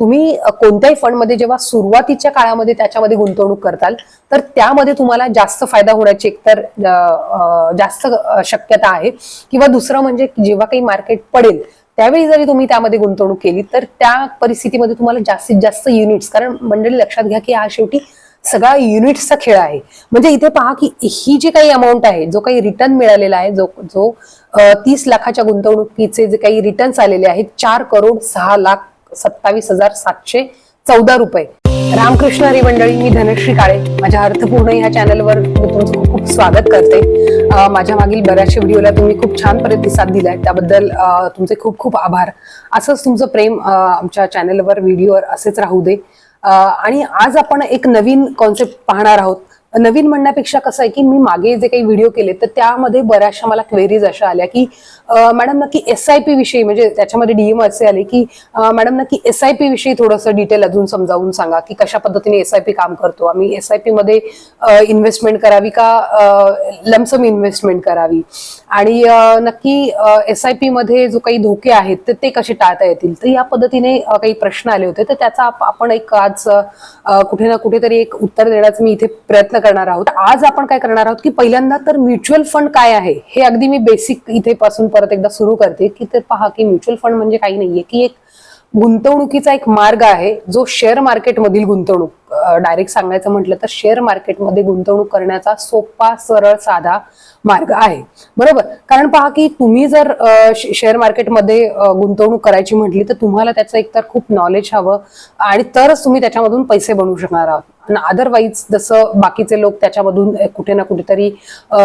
तुम्ही कोणत्याही फंडमध्ये जेव्हा सुरुवातीच्या काळामध्ये त्याच्यामध्ये गुंतवणूक करताल तर त्यामध्ये तुम्हाला जास्त फायदा होण्याची एकतर तर जास्त शक्यता आहे. किंवा दुसरं म्हणजे जेव्हा काही मार्केट पडेल त्यावेळी जरी तुम्ही त्यामध्ये गुंतवणूक केली तर त्या परिस्थितीमध्ये तुम्हाला जास्तीत जास्त युनिट्स कारण मंडळी लक्षात घ्या की हा शेवटी सगळा युनिट्सचा खेळ आहे. म्हणजे इथे पहा की ही जी काही अमाऊंट आहे जो काही रिटर्न मिळालेला आहे जो जो तीस लाखाच्या गुंतवणुकीचे जे काही रिटर्न्स आलेले आहेत चार करोड सहा लाख सत्तावीस हजार सातशे चौदा रुपये. रामकृष्ण हरी मंडळी मी धनश्री काळे. माझ्या अर्थपूर्ण ह्या चॅनलवर मी तुमचं खूप खूप स्वागत करते. माझ्या मागील बऱ्याचशा व्हिडिओला तुम्ही खूप छान प्रतिसाद दिलाय. त्याबद्दल तुमचे खूप खूप आभार. असंच तुमचं प्रेम आमच्या चॅनलवर व्हिडिओवर असेच राहू दे. आणि आज आपण एक नवीन कॉन्सेप्ट पाहणार आहोत. नवीन म्हणण्यापेक्षा कसं आहे की मी मागे जे काही व्हिडिओ केले तर त्यामध्ये बऱ्याचशा मला क्वेरीज अशा आल्या की मॅडम नक्की एस आय पी विषयी म्हणजे त्याच्यामध्ये डीएम असे आले की मॅडम नक्की एस आय पी विषयी थोडंसं डिटेल अजून समजावून सांगा की कशा पद्धतीने एस आय पी काम करतो. आम्ही एस आय पी मध्ये इन्व्हेस्टमेंट करावी का लमसम इन्व्हेस्टमेंट करावी? आणि नक्की एस आय पी मध्ये जो काही धोके आहेत तर ते कसे टाळता येतील? तर या पद्धतीने काही प्रश्न आले होते. तर त्याचा आपण एक आज कुठे ना कुठेतरी एक उत्तर देण्याचा मी इथे प्रयत्न करणार आहोत. आज आपण काय करणार आहोत की पहिल्यांदा तर म्युच्युअल फंड काय आहे हे अगदी मी बेसिक इथे पासून परत एकदा सुरू करते की ते पहा की म्युच्युअल फंड म्हणजे काही नाहीये की एक गुंतवणुकीचा एक मार्ग आहे जो शेअर मार्केटमधील गुंतवणूक डायरेक्ट सांगायचं म्हटलं तर शेअर मार्केटमध्ये गुंतवणूक करण्याचा सोपा सरळ साधा मार्ग आहे. बरोबर? कारण पहा की तुम्ही जर शेअर मार्केटमध्ये गुंतवणूक करायची म्हटली तर तुम्हाला त्याचं एकतर खूप नॉलेज हवं आणि तरच तुम्ही त्याच्यामधून पैसे बनवू शकणार आहात. पण अदरवाईज जसं बाकीचे लोक त्याच्यामधून कुठे ना कुठेतरी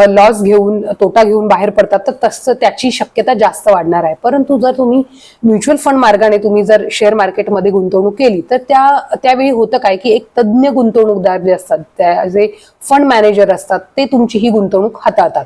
लॉस घेऊन तोटा घेऊन बाहेर पडतात तर तसं त्याची शक्यता जास्त वाढणार आहे. परंतु जर तुम्ही म्युच्युअल फंड मार्गाने तुम्ही जर शेअर मार्केटमध्ये गुंतवणूक केली तर त्या त्यावेळी होतं काय की एक तज्ज्ञ गुंतवणूकदार जे असतात त्या जे फंड मॅनेजर असतात ते तुमची ही गुंतवणूक हाताळतात.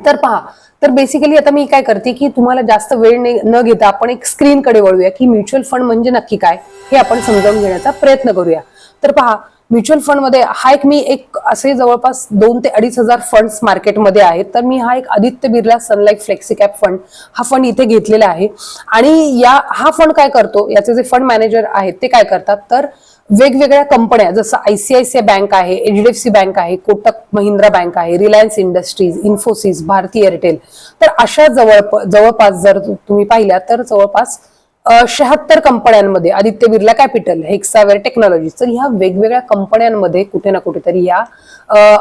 तर पहा तर बेसिकली आता मी काय करते की तुम्हाला जास्त वेळ न घेता आपण एक स्क्रीनकडे वळूया की म्युच्युअल फंड म्हणजे नक्की काय हे आपण समजावून घेण्याचा प्रयत्न करूया. तर पहा म्युच्युअल फंडमध्ये हा एक मी एक असे जवळपास दोन ते अडीच हजार फंड्स मार्केटमध्ये आहेत. तर मी हा एक Aditya Birla Sunlight flexi cap fund हा फंड इथे घेतलेला आहे. आणि या हा फंड काय करतो? याचे जे फंड मॅनेजर आहेत ते काय करतात? तर वेगवेगळ्या कंपन्या जसं आयसीआयसीआय बँक आहे एचडीएफसी बँक आहे कोटक महिंद्रा बँक आहे Reliance Industries Infosys Bharti Airtel तर अशा जवळ जवळपास जर तुम्ही पाहिल्या तर जवळपास शहात्तर कंपन्यांमध्ये Aditya Birla capital Hexaware technology तर ह्या वेगवेगळ्या कंपन्यांमध्ये कुठे ना कुठेतरी या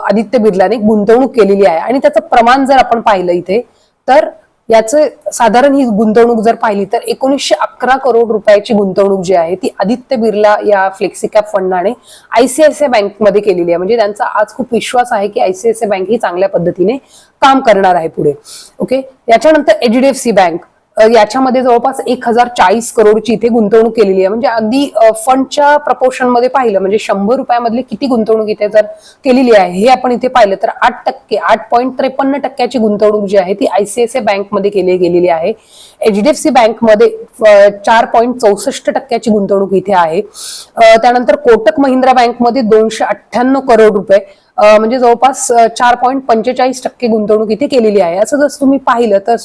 आदित्य बिर्लाने गुंतवणूक केलेली आहे. आणि त्याचं प्रमाण जर आपण पाहिलं इथे तर याचे साधारण ही गुंतवणूक जर पाहिली तर एकोणीसशे अकरा करोड रुपयाची गुंतवणूक जी आहे ती आदित्य बिर्ला या फ्लेक्सिकॅप फंडाने आयसीआयसीआय बँकमध्ये केलेली आहे. म्हणजे त्यांचा आज खूप विश्वास आहे की आयसीआयसीआय बँक ही चांगल्या पद्धतीने काम करणार आहे पुढे. ओके? याच्यानंतर एचडीएफसी बँक याच्यामध्ये जवळपास एक हजार चाळीस करोडची इथे गुंतवणूक केलेली आहे. म्हणजे अगदी फंडच्या प्रपोर्शनमध्ये पाहिलं म्हणजे शंभर रुपयामधली किती गुंतवणूक इथे जर केलेली आहे हे आपण इथे पाहिलं तर आठ टक्के आठ पॉईंट त्रेपन्न टक्क्याची गुंतवणूक जी आहे ती आयसीआयसीआय बँकमध्ये केली गेलेली आहे. एचडीएफसी बँकमध्ये चार पॉईंट चौसष्ट टक्क्याची गुंतवणूक इथे आहे. त्यानंतर कोटक महिंद्रा बँकमध्ये दोनशे अठ्ठ्याण्णव करोड रुपये म्हणजे जवळपास चार पॉईंट पंचेचाळीस टक्के गुंतवणूक इथे केलेली आहे. असं जर तुम्ही पाहिलं तर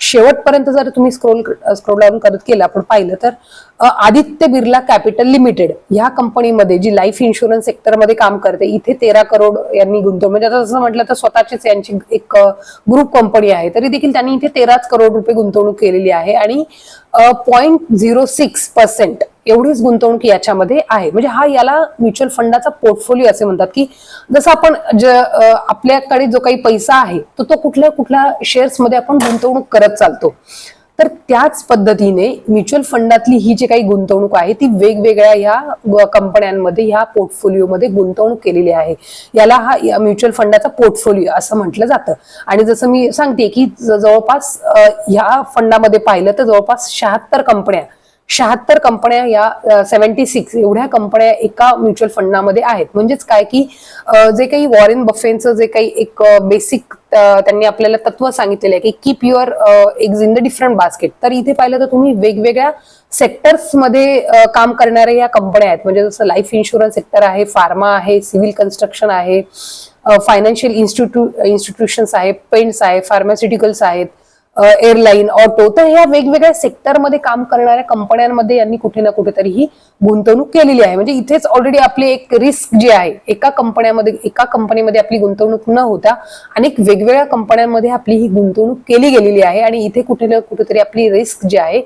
शेवटपर्यंत जर तुम्ही स्क्रोल स्क्रोल डाऊन करत केलं आपण पाहिलं तर आदित्य बिर्ला कॅपिटल लिमिटेड ह्या कंपनीमध्ये जी लाईफ इन्शुरन्स सेक्टरमध्ये काम करते इथे तेरा करोड यांनी गुंतवणूक म्हणजे आता जसं म्हटलं तर स्वतःचीच यांची एक ग्रुप कंपनी आहे. तरी देखील त्यांनी इथे तेराच करोड रुपये गुंतवणूक केलेली आहे आणि पॉईंट झिरो सिक्स पर्सेंट एवढीच गुंतवणूक याच्यामध्ये आहे. म्हणजे हा याला म्युच्युअल फंडाचा पोर्टफोलिओ असे म्हणतात की जसं आपण ज आपल्याकडे जो काही पैसा आहे तो तो कुठल्या कुठल्या शेअर्समध्ये आपण गुंतवणूक करत चालतो. तर त्याच पद्धतीने म्युच्युअल फंडातली ही जी काही गुंतवणूक आहे ती वेगवेगळ्या ह्या कंपन्यांमध्ये ह्या पोर्टफोलिओमध्ये गुंतवणूक केलेली आहे. याला हा या म्युच्युअल फंडाचा पोर्टफोलिओ असं म्हटलं जातं. आणि जसं मी सांगते की जवळपास ह्या फंडामध्ये पाहिलं तर जवळपास शहात्तर कंपन्या शहात्तर कंपन्या या सेव्हन्टी सिक्स एवढ्या कंपन्या एका म्युच्युअल फंडामध्ये आहेत. म्हणजेच काय की जे काही वॉरेन बफेंचं जे काही एक बेसिक त्यांनी आपल्याला तत्व सांगितलेलं आहे की keep your egg in the different basket तर इथे पाहिलं तर तुम्ही वेगवेगळ्या सेक्टर्समध्ये काम करणाऱ्या या कंपन्या आहेत. म्हणजे जसं लाईफ इन्शुरन्स सेक्टर आहे फार्मा आहे सिव्हिल कन्स्ट्रक्शन आहे फायनान्शियल इन्स्टिट्यू इन्स्टिट्यूशन्स आहे पेंट्स आहे फार्मास्युटिकल्स आहेत. एअरलाईन ऑटो तर या वेगवेगळ्या सेक्टरमध्ये काम करणाऱ्या कंपन्यांमध्ये यांनी कुठे ना कुठेतरी ही गुंतवणूक केलेली आहे. म्हणजे इथेच ऑलरेडी आपली एक रिस्क जी आहे एका कंपन्यामध्ये एका कंपनीमध्ये आपली गुंतवणूक न होता अनेक वेगवेगळ्या कंपन्यांमध्ये आपली ही गुंतवणूक केली गेलेली आहे आणि इथे कुठे ना कुठेतरी आपली रिस्क जी आहे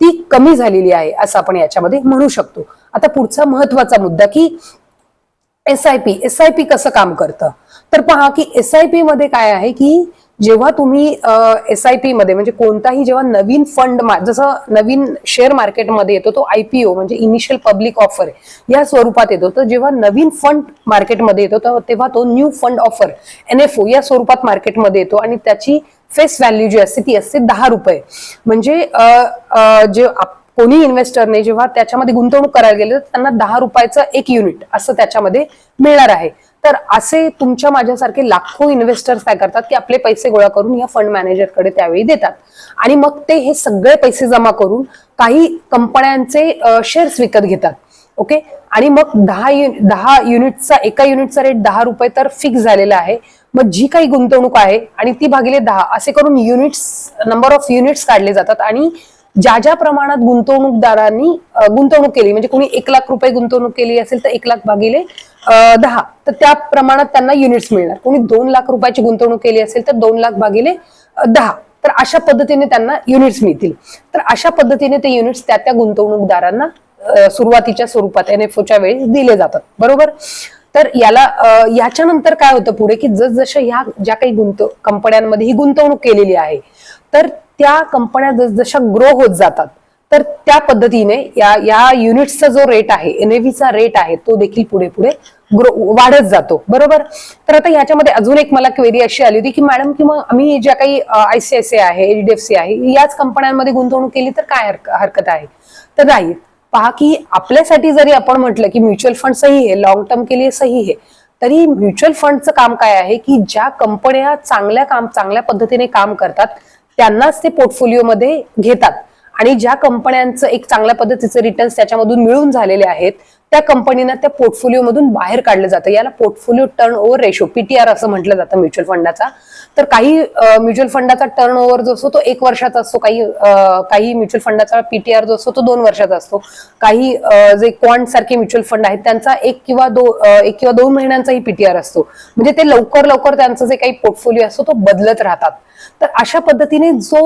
ती कमी झालेली आहे असं आपण याच्यामध्ये म्हणू शकतो. आता पुढचा महत्त्वाचा मुद्दा की S I P S I P कसं काम करतं? तर पहा की एस आय पी मध्ये काय आहे की जेव्हा तुम्ही एस आय पी मध्ये म्हणजे कोणताही जेव्हा नवीन फंड जसं नवीन शेअर मार्केटमध्ये येतो तो आयपीओ म्हणजे इनिशियल पब्लिक ऑफर या स्वरूपात येतो. तर जेव्हा नवीन फंड मार्केटमध्ये येतो तेव्हा तो new fund offer N F O या स्वरूपात मार्केटमध्ये येतो. आणि त्याची फेस व्हॅल्यू जी असते ती असते दहा रुपये. म्हणजे जे कोणी इन्व्हेस्टरने जेव्हा त्याच्यामध्ये गुंतवणूक करायला गेले तर त्यांना दहा रुपयाचं एक युनिट असं त्याच्यामध्ये मिळणार आहे. तर असे तुमच्या माझ्यासारखे लाखो इन्व्हेस्टर्स काय करतात की आपले पैसे गोळा करून या फंड मॅनेजरकडे त्यावेळी देतात. आणि मग ते हे सगळे पैसे जमा करून काही कंपन्यांचे शेअर्स विकत घेतात. ओके आणि मग दहा दहा युनिटचा एका युनिटचा रेट दहा रुपये तर फिक्स झालेला आहे. मग जी काही गुंतवणूक आहे आणि ती भागिले दहा असे करून युनिट्स नंबर ऑफ युनिट्स काढले जातात आणि ज्या ज्या प्रमाणात गुंतवणूकदारांनी गुंतवणूक केली म्हणजे कोणी एक लाख रुपये गुंतवणूक केली असेल तर एक लाख भागिले दहा. तर त्या प्रमाणात त्यांना युनिट्स मिळणार. कोणी दोन लाख रुपयाची गुंतवणूक केली असेल तर दोन लाख भागिले दहा. तर अशा पद्धतीने त्यांना युनिट्स मिळतील. तर अशा पद्धतीने ते युनिट्स त्या त्या गुंतवणूकदारांना सुरुवातीच्या स्वरूपात एन एफ ओच्या वेळी दिले जातात. बरोबर? तर याला याच्यानंतर काय होतं पुढे की जसजशा ह्या ज्या काही गुंत कंपन्यांमध्ये ही गुंतवणूक केलेली आहे तर त्या कंपन्या जसजशा ग्रो होत जातात तर त्या पद्धतीने या या युनिट्सचा जो रेट आहे एनएव्हीचा रेट आहे तो देखील पुढे पुढे ग्रो वाढत जातो. बरोबर? तर आता ह्याच्यामध्ये अजून एक मला क्वेरी अशी आली होती की मॅडम की मग आम्ही ज्या काही आयसीआयसीआय आहे एचडीएफसी आहे याच कंपन्यांमध्ये गुंतवणूक केली तर काय हरक- हरकत आहे? तर नाही पहा की आपल्यासाठी जरी आपण म्हटलं की म्युच्युअल फंड सही आहे लॉंग टर्म के लिए सही आहे तरी म्युच्युअल फंडचं काम काय आहे की ज्या कंपन्या चांगल्या काम चांगल्या पद्धतीने काम करतात त्यांनाच ते पोर्टफोलिओमध्ये घेतात. आणि ज्या कंपन्यांचं एक चांगल्या पद्धतीचे रिटर्न्स त्याच्यामधून मिळून झालेले आहेत त्या कंपनीना त्या पोर्टफोलिओमधून बाहेर काढलं जातं. याला portfolio turnover ratio PTR असं म्हटलं जातं म्युच्युअल फंडाचा. तर काही म्युच्युअल फंडाचा टर्न ओव्हर जो असतो तो एक वर्षाचा असतो. काही काही म्युच्युअल फंडाचा पीटीआर जो असतो तो दोन वर्षाचा असतो. काही जे क्वांट सारखे म्युच्युअल फंड आहेत त्यांचा एक किंवा दो एक किंवा दोन महिन्यांचाही पीटीआर असतो. म्हणजे ते लवकर लवकर त्यांचं जे काही पोर्टफोलिओ असतो तो बदलत राहतात. तर अशा पद्धतीने जो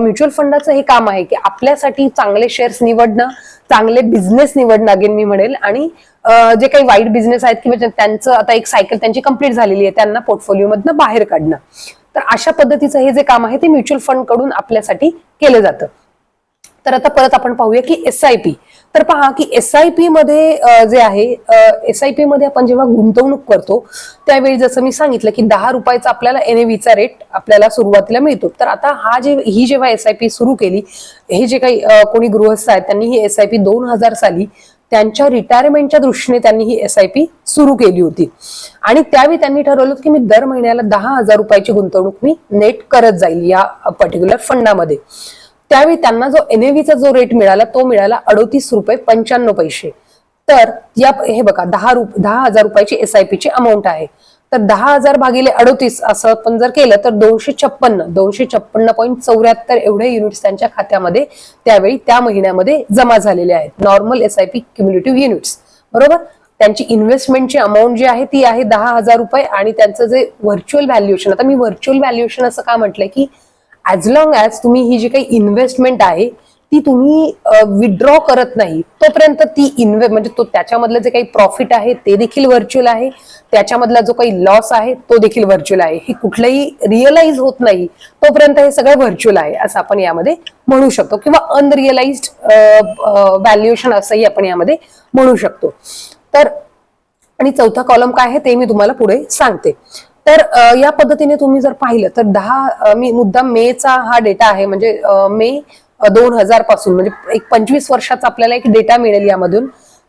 म्युच्युअल फंडाचं हे काम आहे की आपल्यासाठी चांगले शेअर्स निवडणं चांगले बिझनेस निवड अगेन मी म्हणेल. आणि जे काही वाईट बिझनेस आहेत किंवा त्यांचं आता एक सायकल त्यांची कंप्लीट झालेली आहे त्यांना पोर्टफोलिओमधनं बाहेर काढणं. तर अशा पद्धतीचं हे जे काम आहे ते म्युच्युअल फंडकडून आपल्यासाठी केलं जातं. तर आता परत आपण पाहूया की एस आय पी तर पहा की एस आय पी मध्ये जे आहे एस आय पी मध्ये आपण जेव्हा गुंतवणूक करतो त्यावेळी जसं मी सांगितलं की दहा रुपयाचा आपल्याला एनएव्हीचा रेट आपल्याला सुरुवातीला मिळतो. तर आता हा जे ही जेव्हा एस आय पी सुरू केली हे जे काही कोणी गृहस्थ आहेत त्यांनी ही एस आय पी दोन हजार साली त्यांच्या रिटायरमेंटच्या दृष्टीने त्यांनी ही एस आय पी सुरू केली होती. आणि त्यावेळी त्यांनी ठरवलं की मी दर महिन्याला दहा हजार रुपयाची गुंतवणूक मी नेट करत जाईल या पर्टिक्युलर फंडामध्ये त्यावेळी त्यांना जो एनएव्हीचा जो रेट मिळाला तो मिळाला अडोतीस रुपये पंच्याण्णव पैसे. तर या हे बघा दहा रुप दहा हजार रुपयाची एस आय ची अमाऊंट आहे. तर दहा हजार भागिले अडोतीस असं आपण जर केलं तर दोनशे छप्पन्न दोनशे छप्पन्न पॉईंट चौऱ्याहत्तर एवढे युनिट्स त्यांच्या खात्यामध्ये त्यावेळी त्या महिन्यामध्ये जमा झालेले आहेत. Normal S I P cumulative units बरोबर? त्यांची इन्व्हेस्टमेंटची अमाऊंट जी आहे ती आहे दहा हजार रुपये आणि त्यांचं जे व्हर्च्युअल व्हॅल्युएशन आता मी व्हर्च्युअल व्हॅल्युएशन असं का म्हटलंय की ऍज लॉंग ऍज तुम्ही ही जी काही इन्व्हेस्टमेंट आहे ती तुम्ही विड्रॉ करत नाही तोपर्यंत ती इन्व्हे म्हणजे तो त्याच्यामधलं जे काही प्रॉफिट आहे ते देखील व्हर्च्युअल आहे. त्याच्यामधला जो काही लॉस आहे तो देखील व्हर्च्युअल आहे. हे कुठलंही रिअलाइज होत नाही तोपर्यंत हे सगळं व्हर्च्युअल आहे असं आपण यामध्ये म्हणू शकतो. किंवा अनरिअलाइज व्हॅल्युएशन असंही आपण यामध्ये म्हणू शकतो. तर आणि चौथा कॉलम काय आहे ते मी तुम्हाला पुढे सांगते. तर या पद्धतीने तुम्ही जर पाहिलं तर दहा मी मुद्दा मेचा हा डेटा आहे. म्हणजे मे दोन हजारपासून म्हणजे एक पंचवीस वर्षाचा आपल्याला एक डेटा मिळेल यामधून.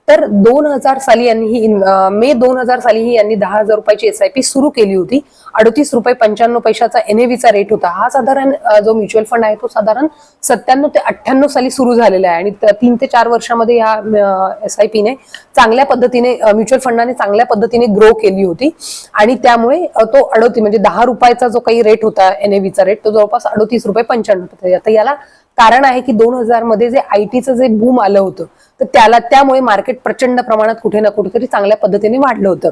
तर दोन हजार साली यांनी ही मे दोन हजार साली ही यांनी दहा हजार रुपयाची एस आय पी सुरू केली होती. अडतीस रुपये पंच्याण्णव पैशाचा एनएव्हीचा रेट होता. हा साधारण जो म्युच्युअल फंड आहे तो साधारण सत्त्याण्णव ते अठ्ठ्याण्णव साली सुरू झालेला आहे. आणि तीन ते चार वर्षामध्ये ह्या एस आय पीने चांगल्या पद्धतीने म्युच्युअल फंडाने चांगल्या पद्धतीने ग्रो केली होती. आणि त्यामुळे तो अडोती म्हणजे दहा रुपयाचा जो काही रेट होता एनएव्हीचा रेट तो जवळपास अडोतीस रुपये पंच्याण्णव आता याला कारण आहे की दोन हजारमध्ये जे आयटीचं जे बूम आलं होतं तर त्याला त्यामुळे मार्केट प्रचंड प्रमाणात कुठे ना कुठेतरी चांगल्या पद्धतीने वाढलं होतं.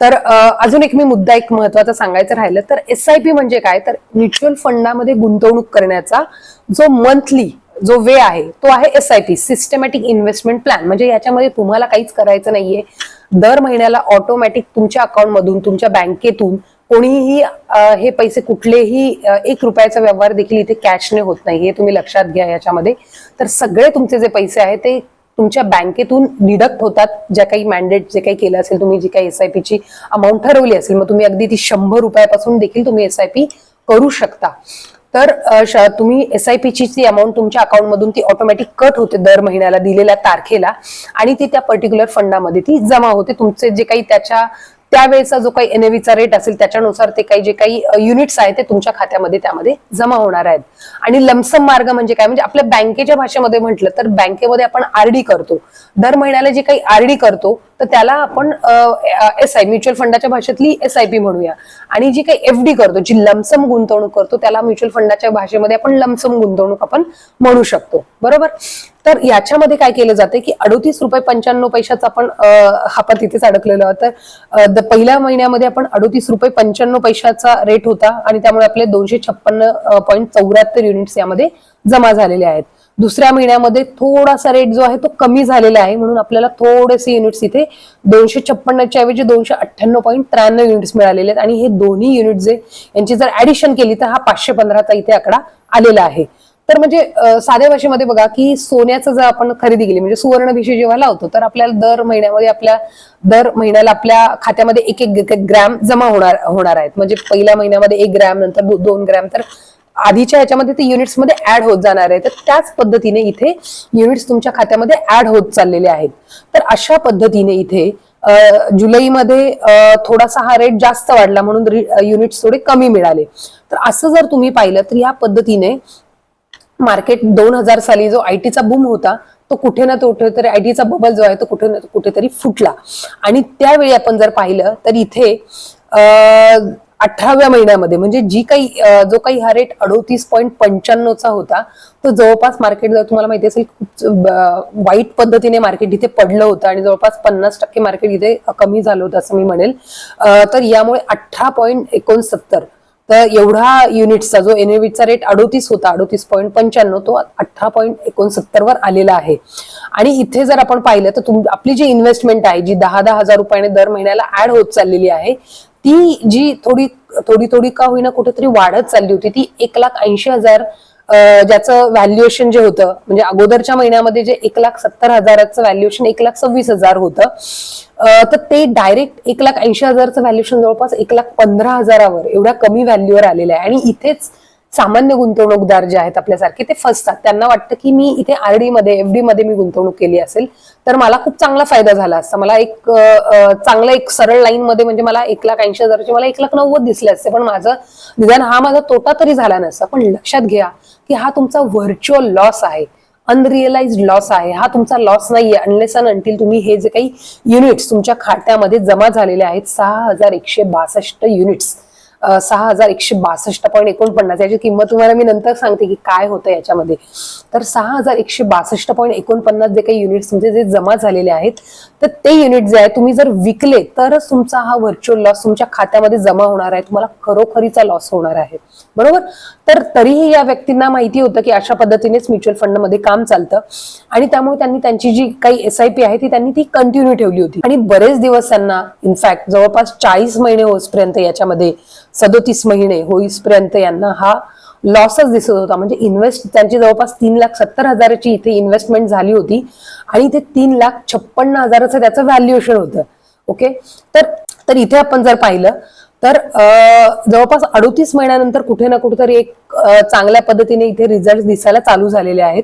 तर अजून एक मी मुद्दा एक महत्त्वाचा सांगायचं राहिलं तर एस आय पी म्हणजे काय? तर म्युच्युअल फंडामध्ये गुंतवणूक करण्याचा जो मंथली जो वे आहे तो आहे S I P systematic investment plan म्हणजे याच्यामध्ये तुम्हाला काहीच करायचं नाहीये. दर महिन्याला ऑटोमॅटिक तुमच्या अकाउंटमधून तुमच्या बँकेतून कोणीही हे पैसे कुठलेही एक रुपयाचा व्यवहार देखील इथे कॅशने होत नाही हे तुम्ही लक्षात घ्या याच्यामध्ये. तर सगळे तुमचे जे पैसे आहेत ते तुमच्या बँकेतून डिडक्ट होतात ज्या काही मॅन्डेट जे काही केलं असेल तुम्ही जी काही एस आय अमाऊंट ठरवली असेल मग तुम्ही अगदी ती शंभर रुपयापासून देखील तुम्ही एस आय पी करू शकता. तर श- तुम्ही एस आय पीची जी अमाऊंट तुमच्या अकाउंटमधून ती ऑटोमॅटिक कट होते दर महिन्याला दिलेल्या तारखेला आणि ती त्या पर्टिक्युलर फंडामध्ये ती जमा होते. तुमचे जे काही त्याच्या त्यावेळेचा जो काही एनएव्हीचा रेट असेल त्याच्यानुसार ते काही जे काही युनिट्स आहेत ते तुमच्या खात्यामध्ये त्यामध्ये जमा होणार आहेत. आणि लमसम मार्ग म्हणजे काय? म्हणजे आपल्या बँकेच्या भाषेमध्ये म्हटलं तर बँकेमध्ये आपण आरडी करतो. दर महिन्याला जे काही आरडी करतो तर त्याला आपण एस आय म्युच्युअल फंडाच्या भाषेतली एस आय पी म्हणूया. आणि जी काही एफ डी करतो जी लमसम गुंतवणूक करतो त्याला म्युच्युअल फंडाच्या भाषेमध्ये आपण लमसम गुंतवणूक आपण म्हणू शकतो. बरोबर? तर याच्यामध्ये काय केलं जाते की अडोतीस रुपये पंच्याण्णव पैशाचा आपण हा पण तिथेच अडकलेला तर पहिल्या महिन्यामध्ये आपण अडोतीस रुपये पंच्याण्णव पैशाचा रेट होता आणि त्यामुळे आपले दोनशे छप्पन्न पॉईंट चौऱ्याहत्तर युनिट्स यामध्ये जमा झालेले आहेत. दुसऱ्या महिन्यामध्ये थोडासा रेट जो आहे तो कमी झालेला आहे म्हणून आपल्याला थोडेसे युनिट्स इथे दोनशे छप्पन्नच्या ऐवजी दोनशे अठ्ठ्याण्णव पॉईंट त्र्याण्णव युनिट्स मिळालेले आहेत. आणि हे दोन्ही युनिट जे यांची जर ऍडिशन केली तर हा पाचशे पंधराचा इथे आकडा आलेला आहे. तर म्हणजे साध्या भाषेमध्ये बघा की सोन्याचं जर आपण खरेदी केली म्हणजे सुवर्ण जेव्हा लावतो तर आपल्याला दर महिन्यामध्ये आपल्या दर महिन्याला आपल्या खात्यामध्ये एक एक ग्रॅम जमा होणार होणार आहेत. म्हणजे पहिल्या महिन्यामध्ये एक ग्रॅम नंतर दो- दोन ग्रॅम तर आधीच्या ह्याच्यामध्ये ते युनिट्समध्ये ऍड होत जाणार आहे. तर त्याच पद्धतीने इथे युनिट्स तुमच्या खात्यामध्ये ऍड होत चाललेले आहेत. तर अशा पद्धतीने इथे जुलैमध्ये थोडासा हा रेट जास्त वाढला म्हणून युनिट्स थोडे कमी मिळाले. तर असं जर तुम्ही पाहिलं तर या पद्धतीने मार्केट दोन हजार साली जो आयटीचा बूम होता तो कुठे ना कुठेतरी आयटीचा बबल जो आहे तो कुठे ना कुठेतरी फुटला. आणि त्यावेळी आपण जर पाहिलं तर इथे अठराव्या महिन्यामध्ये म्हणजे जी काही जो काही हा रेट अडोतीस पॉईंट पंच्याण्णवचा होता तो जवळपास मार्केट जर तुम्हाला माहिती असेल खूप वाईट पद्धतीने मार्केट इथे पडलं होतं आणि जवळपास पन्नास टक्के मार्केट इथे कमी झालं होतं असं मी म्हणेल. तर यामुळे अठरा पॉईंट एकोणसत्तर तर एवढा युनिट्सचा जो एनएव्हीचा रेट अडोतीस होता अडोतीस पॉईंट पंच्याण्णव तो अठरा पॉईंट एकोणसत्तर वर आलेला आहे. आणि इथे जर आपण पाहिलं तर तुम आपली जी इन्व्हेस्टमेंट आहे जी दहा दहा हजार रुपयाने दर महिन्याला ऍड होत चाललेली आहे ती जी थोडी थोडी थोडी का होईना कुठेतरी वाढत चालली होती ती एक लाख ऐंशी हजार ज्याचं व्हॅल्युएशन जे होतं म्हणजे अगोदरच्या महिन्यामध्ये जे एक लाख सत्तर हजाराचं व्हॅल्युएशन एक लाख सव्वीस हजार होतं तर ते डायरेक्ट एक लाख ऐंशी हजारचं व्हॅल्युएशन जवळपास एक लाख पंधरा हजारावर एवढ्या कमी व्हॅल्यूवर आलेलं आहे. आणि इथेच सामान्य गुंतवणूकदार जे आहेत आपल्यासारखे ते फसतात. त्यांना वाटतं की मी इथे आरडी मध्ये एफडी मध्ये मी गुंतवणूक केली असेल तर मला खूप चांगला फायदा झाला असता. मला एक चांगला चांगलं एक सरळ लाईन मध्ये म्हणजे मला एक लाख ऐंशी हजाराचे मला एक लाख नव्वद दिसले असते. पण माझं निदान हा माझा तोटा तरी झाला नसता. पण लक्षात घ्या की हा तुमचा व्हर्च्युअल लॉस आहे. अनरिअलाइज लॉस आहे. हा तुमचा लॉस नाहीये. अनलेस अन अंटील तुम्ही हे जे काही युनिट्स तुमच्या खात्यामध्ये जमा झालेले आहेत सहा हजार एकशे बासष्ट युनिट्स सहा हजार एकशे बासष्ट पॉईंट एकोणपन्नास याची किंमत तुम्हाला मी नंतर सांगते की काय होतं याच्यामध्ये. तर सहा हजार एकशे बासष्ट पॉईंट एकोणपन्नास जे काही युनिट्स तुमचे जे जमा झालेले आहेत तर ते युनिट जे आहे तुम्ही जर विकले तरच तुमचा हा व्हर्च्युअल लॉस तुमच्या खात्यामध्ये जमा होणार आहे. तुम्हाला खरोखरीचा लॉस होणार आहे. बरोबर? तर तरीही या व्यक्तींना माहिती होतं की अशा पद्धतीनेच म्युच्युअल फंडमध्ये काम चालतं. आणि त्यामुळे त्यांनी त्यांची जी काही एस आय पी आहे ती त्यांनी ती कंटिन्यू ठेवली होती. आणि बरेच दिवस त्यांना इनफॅक्ट जवळपास चाळीस महिने होईपर्यंत याच्यामध्ये सदोतीस महिने होईपर्यंत यांना हा लॉसच दिसत होता. म्हणजे इन्व्हेस्ट त्यांची जवळपास तीन लाख सत्तर हजाराची इथे इन्व्हेस्टमेंट झाली होती. आणि ते तीन लाख छप्पन्न हजाराचं त्याचं व्हॅल्युएशन होतं. ओके तर तर इथे आपण जर पाहिलं तर जवळपास अडोतीस महिन्यानंतर कुठे ना कुठेतरी एक चांगल्या पद्धतीने इथे रिझल्ट दिसायला चालू झालेले आहेत.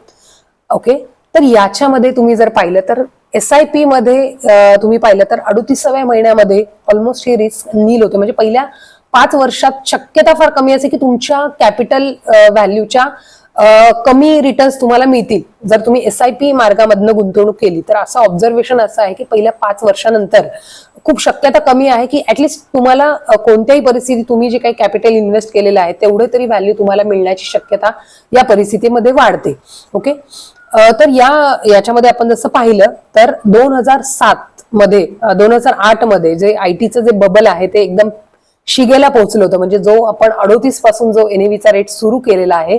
ओके तर याच्यामध्ये तुम्ही जर पाहिलं तर एस आय पी मध्ये तुम्ही पाहिलं तर अडोतीसाव्या महिन्यामध्ये ऑलमोस्ट ही रिस्क नील होते. म्हणजे पहिल्या पाच वर्षात शक्यता फार कमी असते की तुमच्या कॅपिटल व्हॅल्यूच्या कमी रिटर्न्स तुम्हाला मिळतील. जर तुम्ही एस आय पी मार्गामधनं गुंतवणूक केली तर असं ऑब्झर्वेशन असं आहे की पहिल्या पाच वर्षानंतर खूप शक्यता कमी आहे की ऍटलिस्ट तुम्हाला कोणत्याही परिस्थितीत तुम्ही जे काही कॅपिटल इन्व्हेस्ट केलेलं आहे तेवढं तरी व्हॅल्यू तुम्हाला मिळण्याची शक्यता या परिस्थितीमध्ये वाढते. ओके तर या याच्यामध्ये आपण जसं पाहिलं तर दोन हजार सात मध्ये दोन हजार आठमध्ये जे आय टीचं जे बबल आहे ते एकदम शिगेला पोहोचलं होतं. म्हणजे जो आपण अडोतीसपासून जो एनएव्हीचा रेट सुरू केलेला आहे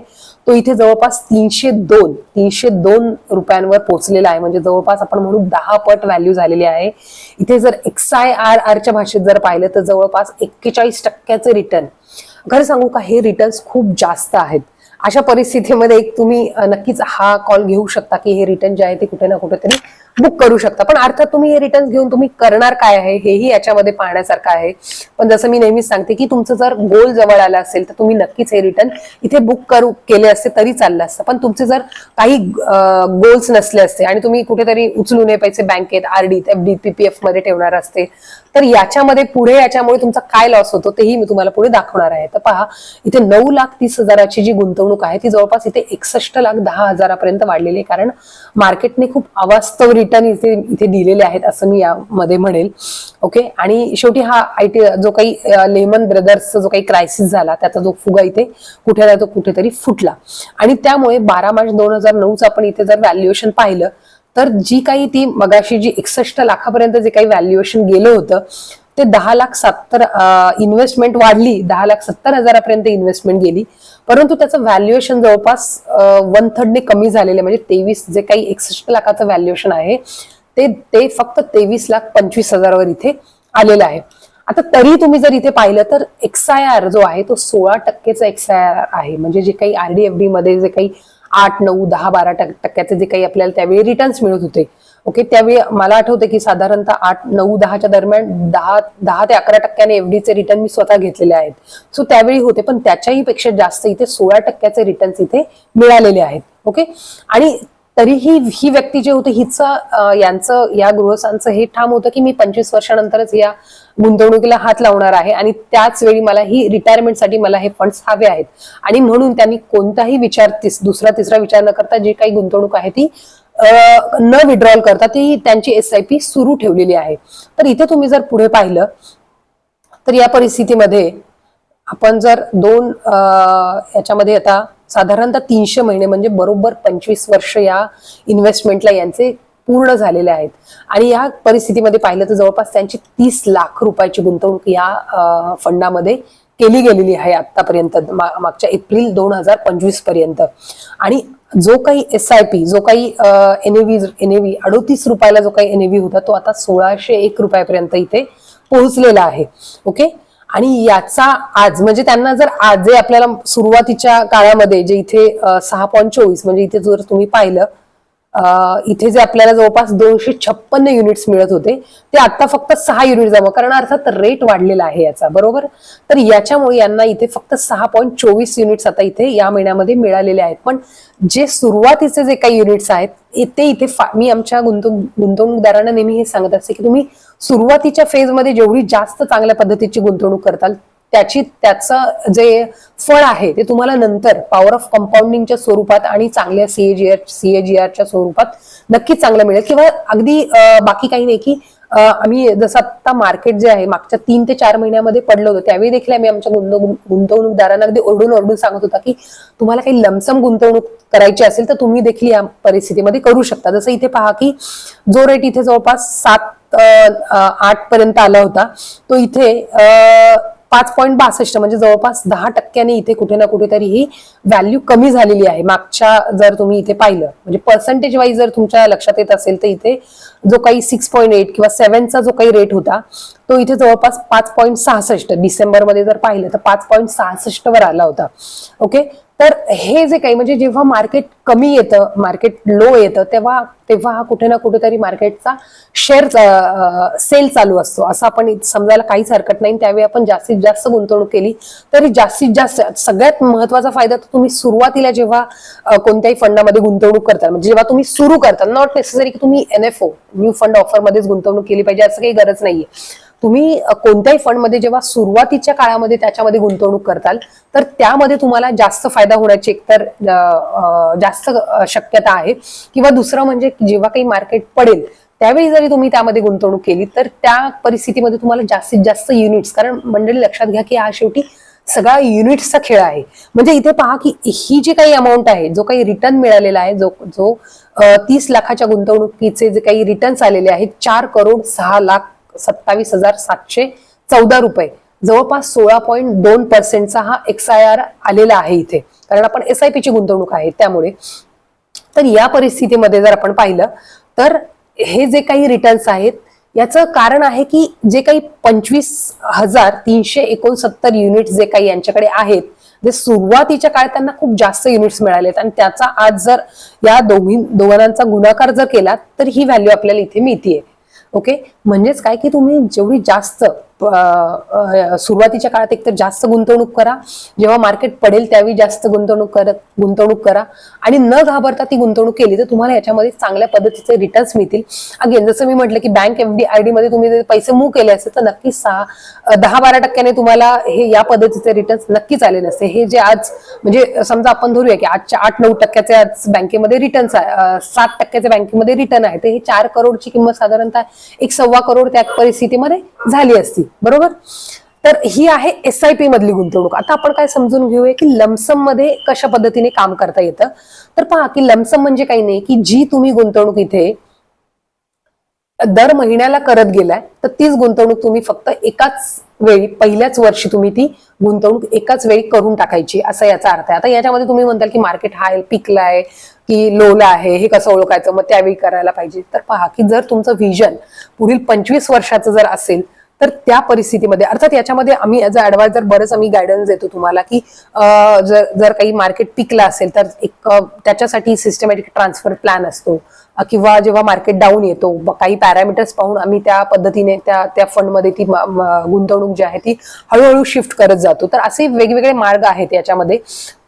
तो इथे जवळपास तीनशे दोन तीनशे दोन रुपयांवर पोहोचलेला आहे. म्हणजे जवळपास आपण म्हणू दहा पट व्हॅल्यू झालेली आहे. इथे जर एक्स आय आर आरच्या भाषेत जर पाहिलं तर जवळपास एक्केचाळीस टक्क्याचे रिटर्न खरं सांगू का हे रिटर्न्स खूप जास्त आहेत. अशा परिस्थितीमध्ये एक तुम्ही नक्कीच हा कॉल घेऊ शकता की हे रिटर्न जे आहे ते कुठे ना कुठेतरी बुक करू शकता. पण अर्थात तुम्ही हे रिटर्न घेऊन तुम्ही करणार काय आहे हेही याच्यामध्ये पाहण्यासारखं आहे. पण जसं मी नेहमीच सांगते की तुमचं जर गोल जवळ आलं असेल तर तुम्ही नक्कीच हे रिटर्न इथे बुक करू केले असते तरी चाललं असतं. पण तुमचे जर काही गोल्स नसले असते आणि तुम्ही कुठेतरी उचलून हे पैसे बँकेत आरडी एफडी पीपीएफमध्ये ठेवणार असते तर याच्यामध्ये पुढे याच्यामुळे तुमचा काय लॉस होतो तेही मी तुम्हाला पुढे दाखवणार आहे. तर पहा इथे नऊ लाख तीस हजाराची जी गुंतवणूक आहे ती जवळपास इथे एकसष्ट लाख दहा हजारापर्यंत वाढलेली आहे. कारण मार्केटने खूप अवास्तव रिटर्न इथे इथे दिलेले आहेत असं मी यामध्ये म्हणेल. ओके आणि शेवटी हा आय टी जो काही लेमन ब्रदर्सचा जो काही क्रायसिस झाला त्याचा जो फुगा इथे कुठे ना तो कुठेतरी फुटला. आणि त्यामुळे बारा मार्च दोन हजार नऊचं आपण इथे जर व्हॅल्युएशन पाहिलं तर जी काही ती मगाशी जी एकसष्ट लाखापर्यंत जे काही व्हॅल्युएशन गेलं होतं ते दहा लाख सत्तर इन्व्हेस्टमेंट वाढली दहा लाख सत्तर हजारापर्यंत इन्व्हेस्टमेंट गेली. परंतु त्याचं व्हॅल्युएशन जवळपास वन थर्डने कमी झालेलं म्हणजे तेवीस जे काही एकसष्ट लाखाचं व्हॅल्युएशन आहे ते ते फक्त तेवीस लाख पंचवीस हजारावर इथे आलेलं आहे. आता तरी तुम्ही जर इथे पाहिलं तर एक्स आय आर जो आहे तो सोळा टक्केचा एक्स आय आर आहे. म्हणजे जे काही आरडीएफडी मध्ये जे काही आठ नऊ दहा बारा टक्क्याचे जे काही आपल्याला त्यावेळी रिटर्न्स मिळत होते ओके त्यावेळी मला आठवतं की साधारणतः आठ नऊ दहाच्या दरम्यान दहा दहा ते अकरा टक्क्याने एफडीचे रिटर्न मी स्वतः घेतलेले आहेत. सो त्यावेळी होते पण त्याच्याही पेक्षा जास्त इथे सोळा टक्क्याचे रिटर्न्स इथे मिळालेले आहेत. ओके? आणि तरीही ही व्यक्ती जे होते हिचं यांचं या गृहस्थांचं हे ठाम होतं की मी पंचवीस वर्षानंतरच या गुंतवणुकीला हात लावणार आहे आणि त्याच वेळी मला ही रिटायरमेंटसाठी मला हे फंड्स हवे आहेत. आणि म्हणून त्यांनी कोणताही विचार तिस- दुसरा तिसरा विचार न करता जी काही गुंतवणूक आहे ती न विड्रॉल करता ती त्यांची एस आय पी सुरू ठेवलेली आहे. तर इथे तुम्ही जर पुढे पाहिलं तर या परिस्थितीमध्ये आपण जर दोन याच्यामध्ये आता साधारणतः तीनशे महिने म्हणजे बरोबर पंचवीस वर्ष या इन्व्हेस्टमेंटला यांचे पूर्ण झालेले आहेत. आणि या परिस्थितीमध्ये पाहिलं तर जवळपास त्यांची तीस लाख रुपयाची गुंतवणूक या फंडामध्ये केली गेलेली आहे आतापर्यंत मागच्या एप्रिल दोन हजार पंचवीसपर्यंत. आणि जो काही एस आय पी जो काही एनएव्ही एनएव्ही अडोतीस रुपयाला जो काही एनएव्ही होता तो आता सोळाशे एक रुपयापर्यंत इथे पोहोचलेला आहे. ओके? आणि याचा आज म्हणजे त्यांना जर आज जे आपल्याला सुरुवातीच्या काळामध्ये जे इथे सहा पॉईंट चोवीस म्हणजे इथे जर तुम्ही पाहिलं इथे जे आपल्याला जवळपास दोनशे छप्पन्न युनिट्स मिळत होते ते आता फक्त सहा युनिट जमा. कारण अर्थात रेट वाढलेला आहे याचा बरोबर? तर याच्यामुळे यांना इथे फक्त सहा पॉईंट चोवीस युनिट्स आता इथे या महिन्यामध्ये मिळालेले आहेत. पण जे सुरुवातीचे जे काही युनिट्स आहेत ते इथे मी आमच्या गुंतवणूक गुंतवणूकदारांना नेहमी हे सांगत असते की तुम्ही सुरुवातीच्या फेजमध्ये जेवढी जास्त चांगल्या पद्धतीची गुंतवणूक करताल त्याची त्याचं जे फळ आहे ते तुम्हाला नंतर पॉवर ऑफ कंपाऊंडिंगच्या स्वरूपात आणि चांगल्या सीएजीआर सीएजीआरच्या स्वरूपात नक्कीच चांगलं मिळेल. किंवा अगदी बाकी काही नाही की आम्ही जसं आता मार्केट जे आहे मागच्या तीन ते चार महिन्यामध्ये पडलं होतं त्यावेळी देखील आम्ही आमच्या गुंतवणूकदारांना अगदी ओरडून ओरडून सांगत होता की तुम्हाला काही लमसम गुंतवणूक करायची असेल तर तुम्ही देखील या परिस्थितीमध्ये करू शकता. जसं इथे पहा की जो रेट इथे जवळपास सात आठ पर्यंत आला होता तो इथे पाच पॉईंट बासष्ट म्हणजे जवळपास दहा टक्क्याने इथे कुठे ना कुठेतरी ही व्हॅल्यू कमी झालेली आहे. मागच्या जर तुम्ही इथे पाहिलं म्हणजे पर्सेंटेज वाईज जर तुमच्या लक्षात येत असेल तर इथे जो काही सिक्स पॉईंट एट किंवा सेव्हनचा जो काही रेट होता तो इथे जवळपास पाच पॉईंट सहासष्ट डिसेंबरमध्ये जर पाहिलं तर पाच पॉईंट सहासष्ट वर आला होता. ओके तर हे जे काही म्हणजे जेव्हा मार्केट कमी येतं मार्केट लो येतं तेव्हा तेव्हा हा कुठे ना कुठेतरी मार्केटचा शेअर सेल चालू असतो. असं आपण समजायला काहीच हरकत नाही. त्यावेळी आपण जास्तीत जास्त गुंतवणूक केली तरी जास्तीत जास्त सगळ्यात महत्त्वाचा फायदा तुम्ही सुरुवातीला जेव्हा कोणत्याही फंडामध्ये गुंतवणूक करता म्हणजे जेव्हा तुम्ही सुरू करता नॉट नेसेसरी की तुम्ही एनएफओ न्यू फंड ऑफर मध्येच गुंतवणूक केली पाहिजे असं काही गरज नाहीये. तुम्ही कोणत्याही फंडमध्ये जेव्हा सुरुवातीच्या काळामध्ये त्याच्यामध्ये गुंतवणूक करताल तर त्यामध्ये तुम्हाला जास्त फायदा होण्याची एकतर तर जास्त शक्यता आहे. किंवा दुसरं म्हणजे जेव्हा काही मार्केट पडेल त्यावेळी जरी तुम्ही त्यामध्ये गुंतवणूक केली तर त्या परिस्थितीमध्ये तुम्हाला जास्तीत जास्त युनिट्स कारण मंडळी लक्षात घ्या की हा शेवटी सगळा युनिट्सचा खेळ आहे. म्हणजे इथे पहा की ही जी काही अमाऊंट आहे जो काही रिटर्न मिळालेला आहे जो जो तीस लाखाच्या गुंतवणुकीचे जे काही रिटर्न्स आलेले आहेत चार करोड सहा लाख सत्तावीस हजार सातशे चौदा रुपये. जवळपास सोळा पॉईंट दोन पर्सेंटचा हा एक्स आय आर आलेला आहे इथे. कारण आपण एस आय ची गुंतवणूक आहे त्यामुळे. तर या परिस्थितीमध्ये जर आपण पाहिलं तर हे जे काही रिटर्न्स आहेत याचं कारण आहे की जे काही पंचवीस हजार तीनशे एकोणसत्तर युनिट जे काही यांच्याकडे आहेत जे सुरुवातीच्या काळात त्यांना खूप जास्त युनिट्स मिळालेत. आणि त्याचा आज जर या दोघी दोघांचा गुणाकार जर केला तर ही व्हॅल्यू आपल्याला इथे मिळतीये. ओके? म्हणजेच काय की तुम्ही जेवढी जास्त सुरुवातीच्या काळात एकतर जास्त गुंतवणूक करा. जेव्हा मार्केट पडेल त्यावेळी जास्त गुंतवणूक करत गुंतवणूक करा. आणि न घाबरता ती गुंतवणूक केली तर तुम्हाला याच्यामध्ये चांगल्या पद्धतीचे रिटर्न्स मिळतील. अगेन जसं मी म्हटलं की bank F D I D मध्ये तुम्ही पैसे मूव्ह केले असते तर नक्की सहा दहा बारा टक्क्याने तुम्हाला हे या पद्धतीचे रिटर्न्स नक्कीच आले नसते हे जे आज म्हणजे समजा आपण धरूया की आजच्या आठ नऊ टक्क्याचे आज बँकेमध्ये रिटर्न्स सात टक्क्याचे बँकेमध्ये रिटर्न आहे. तर हे चार करोडची किंमत साधारणतः एक सव्वा करोड त्या परिस्थितीमध्ये झाली असती. बरोबर? तर ही आहे एस आय पी मधली गुंतवणूक. आता आपण काय समजून घेऊया की लमसममध्ये कशा पद्धतीने काम करता येतं? तर पहा की लमसम म्हणजे काही नाही की जी तुम्ही गुंतवणूक इथे दर महिन्याला करत गेलाय तर तीच गुंतवणूक तुम्ही फक्त एकाच वेळी पहिल्याच वर्षी तुम्ही ती गुंतवणूक एकाच वेळी करून टाकायची असा याचा अर्थ आहे. आता याच्यामध्ये तुम्ही म्हणताल की मार्केट हाय पिकला आहे की लोला आहे हे कसं ओळखायचं? मग त्यावेळी करायला पाहिजे. तर पहा की जर तुमचं व्हिजन पुढील पंचवीस वर्षाचं जर असेल तर त्या परिस्थितीमध्ये अर्थात याच्यामध्ये आम्ही ॲज अ ॲडवायझर बरंच आम्ही गायडन्स देतो तुम्हाला की जर जर काही मार्केट पिकला असेल तर एक त्याच्यासाठी सिस्टमॅटिक ट्रान्सफर प्लॅन असतो. किंवा जेव्हा मार्केट डाऊन येतो काही पॅरामीटर्स पाहून आम्ही त्या पद्धतीने त्या त्या फंडमध्ये ती गुंतवणूक जी आहे ती हळूहळू शिफ्ट करत जातो. तर असे वेगवेगळे मार्ग आहेत याच्यामध्ये.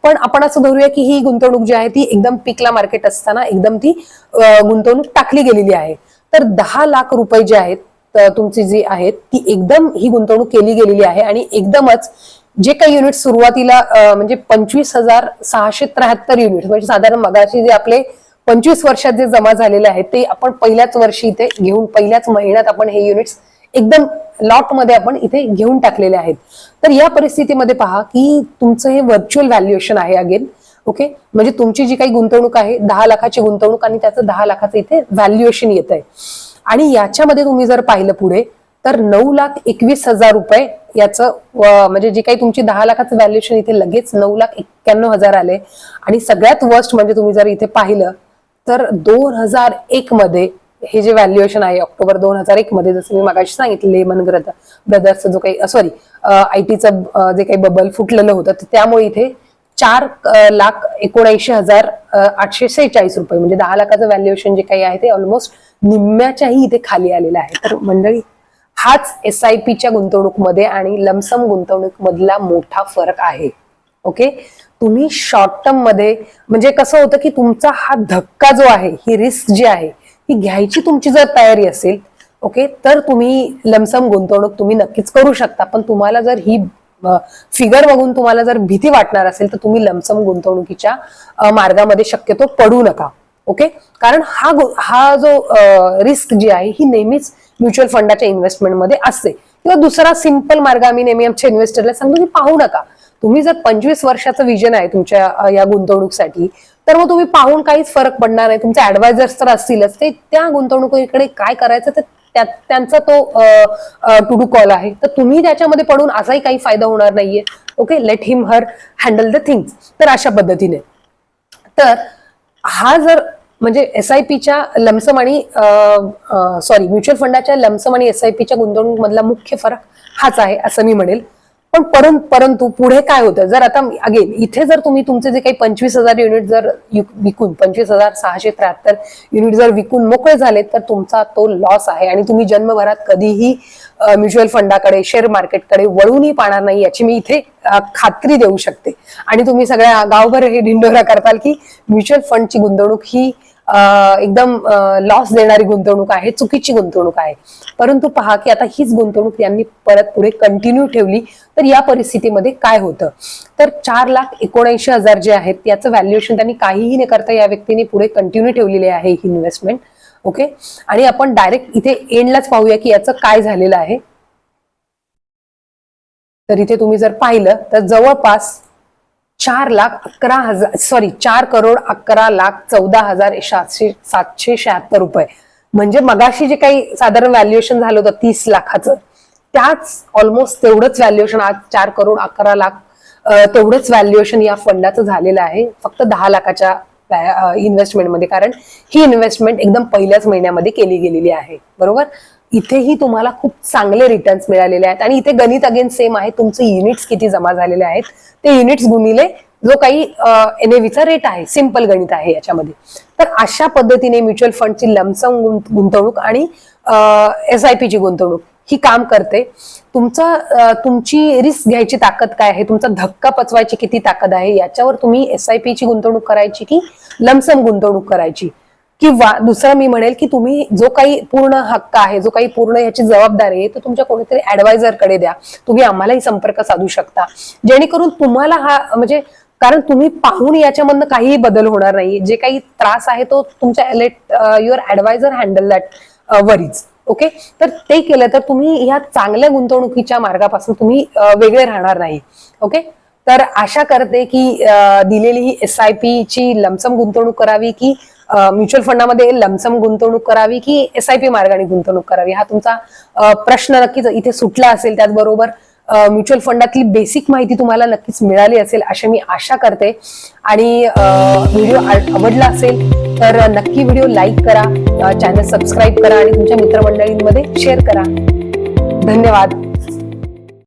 पण आपण असं धरूया की ही गुंतवणूक जी आहे ती एकदम पिकला मार्केट असताना एकदम ती गुंतवणूक टाकली गेलेली आहे. तर दहा लाख रुपये जे आहेत तुमची जी आहेत ती एकदम ही गुंतवणूक केली गेलेली आहे आणि एकदमच जे काही युनिट सुरुवातीला म्हणजे पंचवीस हजार सहाशे त्र्याहत्तर युनिट म्हणजे साधारण मगाशी जे आपले पंचवीस वर्षात जे जमा झालेले आहेत ते आपण पहिल्याच वर्षी इथे घेऊन पहिल्याच महिन्यात आपण हे युनिट्स एकदम लॉटमध्ये आपण इथे घेऊन टाकलेले आहेत. तर या परिस्थितीमध्ये पहा की तुमचं हे व्हर्च्युअल व्हॅल्युएशन आहे अगेन ओके म्हणजे तुमची जी काही गुंतवणूक आहे दहा लाखाची गुंतवणूक आणि त्याचं दहा लाखाचं इथे व्हॅल्युएशन येत आहे आणि याच्यामध्ये तुम्ही जर पाहिलं पुढे तर नऊ लाख एकवीस हजार रुपये याचं म्हणजे जे काही तुमची दहा लाखाचं व्हॅल्युएशन इथे लगेच नऊ लाख एक्क्याण्णव हजार आले. आणि सगळ्यात वर्स्ट म्हणजे तुम्ही जर इथे पाहिलं तर दोन हजार एक मध्ये हे जे व्हॅल्युएशन आहे ऑक्टोबर दोन हजार एक मध्ये जसं मी मागाशी सांगितलं लेमन ब्रदर ब्रदर्सचं जो काही सॉरी आय टीचं जे काही बबल फुटलेलं होतं तर त्यामुळे इथे चार लाख एकोणऐंशी हजार आठशे सेहेचाळीस रुपये म्हणजे दहा लाखाचं व्हॅल्युएशन जे काही आहे ते ऑलमोस्ट निम्म्याच्याही इथे खाली आलेलं आहे. तर मंडळी हाच एस आय पीच्या गुंतवणूकमध्ये आणि लमसम गुंतवणूक मधला मोठा फरक आहे. ओके? तुम्ही शॉर्ट टर्ममध्ये म्हणजे कसं होतं की तुमचा हा धक्का जो आहे ही रिस्क जी आहे ही घ्यायची तुमची जर तयारी असेल ओके? तर तुम्ही लमसम गुंतवणूक तुम्ही नक्कीच करू शकता पण तुम्हाला जर ही फिगर बघून तुम्हाला जर भीती वाटणार असेल तर तुम्ही लमसम गुंतवणुकीच्या मार्गामध्ये शक्यतो पडू नका. ओके कारण हा हा जो रिस्क जी आहे ही नेहमीच म्युच्युअल फंडाच्या इन्व्हेस्टमेंटमध्ये असते. किंवा दुसरा सिंपल मार्ग आम्ही नेहमी आमच्या इन्व्हेस्टरला सांगतो की पाहू नका. तुम्ही जर पंचवीस वर्षाचं विजन आहे तुमच्या या गुंतवणूकसाठी तर मग तुम्ही पाहून काहीच फरक पडणार नाही. तुमचे ऍडवायझर्स तर असतीलच. ते त्या गुंतवणुकीकडे काय करायचं ते त्यांचा तो टू डू कॉल आहे. तर तुम्ही त्याच्यामध्ये पडून असाही काही फायदा होणार नाहीये. Okay let him her handle the things तर अशा पद्धतीने. तर हा जर म्हणजे एस आय पीच्या लमसम आणि सॉरी म्युच्युअल फंडाच्या लमसम आणि एस आय पीच्या गुंतवणूक मधला मुख्य फरक हाच आहे असं मी म्हणेल. पण परं- परंतु पुढे काय होतं? जर आता अगेन इथे जर तुम्ही तुमचे जे काही पंचवीस हजार युनिट जर विकून पंचवीस हजार सहाशे त्र्याहत्तर युनिट जर विकून मोकळे झाले तर तुमचा तो लॉस आहे. आणि तुम्ही जन्मभरात कधीही म्युच्युअल फंडाकडे शेअर मार्केटकडे वळूनही पाहणार नाही याची मी इथे खात्री देऊ शकते. आणि तुम्ही सगळ्या गावभर हे ढिंडोरा करताल की म्युच्युअल फंडची गुंतवणूक ही एकदम लॉस देणारी गुंतवणूक आहे चुकीची गुंतवणूक आहे. परंतु पहा की आता हीच गुंतवणूक यांनी परत पुढे कंटिन्यू ठेवली तर या परिस्थितीमध्ये काय होतं? तर चार लाख एकोणऐंशी हजार जे आहेत याचं व्हॅल्युएशन त्यांनी काहीही न करता या व्यक्तीने पुढे कंटिन्यू ठेवलेले आहे ही इन्व्हेस्टमेंट ओके आणि आपण डायरेक्ट इथे एंडलाच पाहूया की याचं काय झालेलं आहे. तर इथे तुम्ही जर पाहिलं तर जवळपास चार लाख अकरा हजार सॉरी चार करोड अकरा लाख चौदा हजार सातशे सातशे शहात्तर रुपये. म्हणजे मगाशी जे काही साधारण व्हॅल्युएशन झालं होतं तीस लाखाचं त्याच ऑलमोस्ट तेवढंच व्हॅल्युएशन आज चार करोड अकरा लाख तेवढंच व्हॅल्युएशन या फंडाचं झालेलं आहे. फक्त दहा लाखाच्या इन्व्हेस्टमेंटमध्ये कारण ही इन्व्हेस्टमेंट एकदम पहिल्याच महिन्यामध्ये केली गेलेली आहे. बरोबर? इथेही तुम्हाला खूप चांगले रिटर्न्स मिळालेले आहेत. आणि इथे गणित अगेन सेम आहे. तुमचे युनिट्स किती जमा झालेले आहेत. ते युनिट्स गुणिले जो काही एनएव्हीचा रेट आहे. सिंपल गणित आहे याच्यामध्ये. तर अशा पद्धतीने म्युच्युअल फंडची लमसम गुंतवणूक आणि एस आय पीची गुंतवणूक ही काम करते. तुमचा तुमची रिस्क घ्यायची ताकद काय आहे? तुमचा धक्का पचवायची किती ताकद आहे? याच्यावर तुम्ही एस आय पीची गुंतवणूक करायची की लमसम गुंतवणूक करायची? किंवा दुसरं मी म्हणेल की तुम्ही जो काही पूर्ण हक्क आहे जो काही पूर्ण याची जबाबदारी आहे तो तुमच्या कोणीतरी ऍडवायझरकडे द्या. तुम्ही आम्हालाही संपर्क साधू शकता. जेणेकरून तुम्हाला हा म्हणजे कारण तुम्ही पाहून याच्यामधनं काहीही बदल होणार नाही जे काही त्रास आहे तो तुमच्या let your advisor handle that worries okay तर ते केलं तर तुम्ही ह्या चांगल्या गुंतवणुकीच्या मार्गापासून तुम्ही uh, वेगळे राहणार नाही. ओके तर आशा करते की uh, दिलेली ही एस आय पी ची लमसम गुंतवणूक करावी की म्युच्युअल फंडामध्ये लमसम गुंतवणूक करावी की एस आय पी मार्गाने गुंतवणूक करावी? हा तुमचा प्रश्न नक्कीच इथे सुटला असेल त्याचबरोबर म्युच्युअल फंडातली बेसिक माहिती तुम्हाला नक्कीच मिळाली असेल अशी मी आशा करते. आणि व्हिडिओ आवडला असेल तर नक्की व्हिडिओ लाईक करा चॅनल सबस्क्राईब करा आणि तुमच्या मित्रमंडळींमध्ये शेअर करा. धन्यवाद.